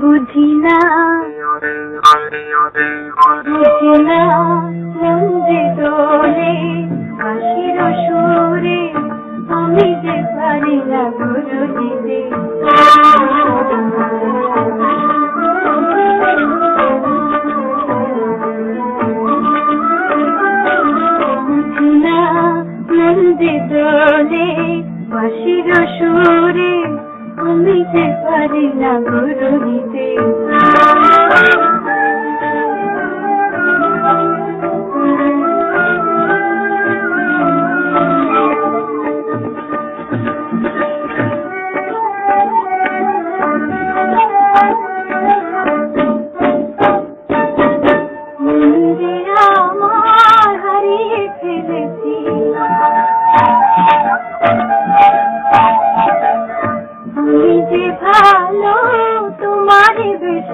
বুঝি না। বুঝি না মন যে দোলে হাসির সুরে আমি যে পারি না গুরু দিতে। বুঝি না যে দোলে হাসির সুরে যে পারি না গুরু দিতে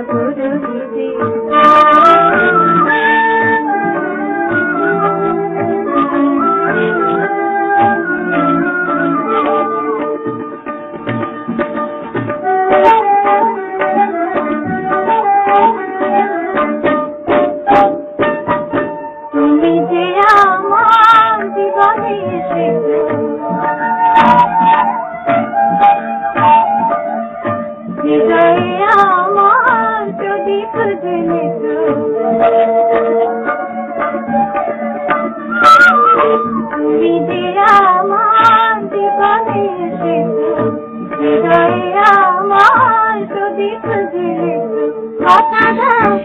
পারি না গুরু দিতে তুমি যে আমার জীবনে এসেছ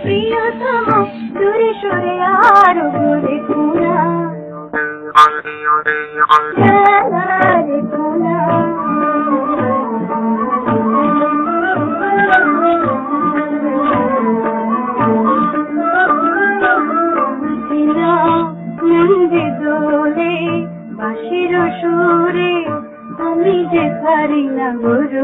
প্রিয়তম দূরে সরে আরও ঘুরে কোনা। রে কোনা। সুরে আমি যে পারি না গুরু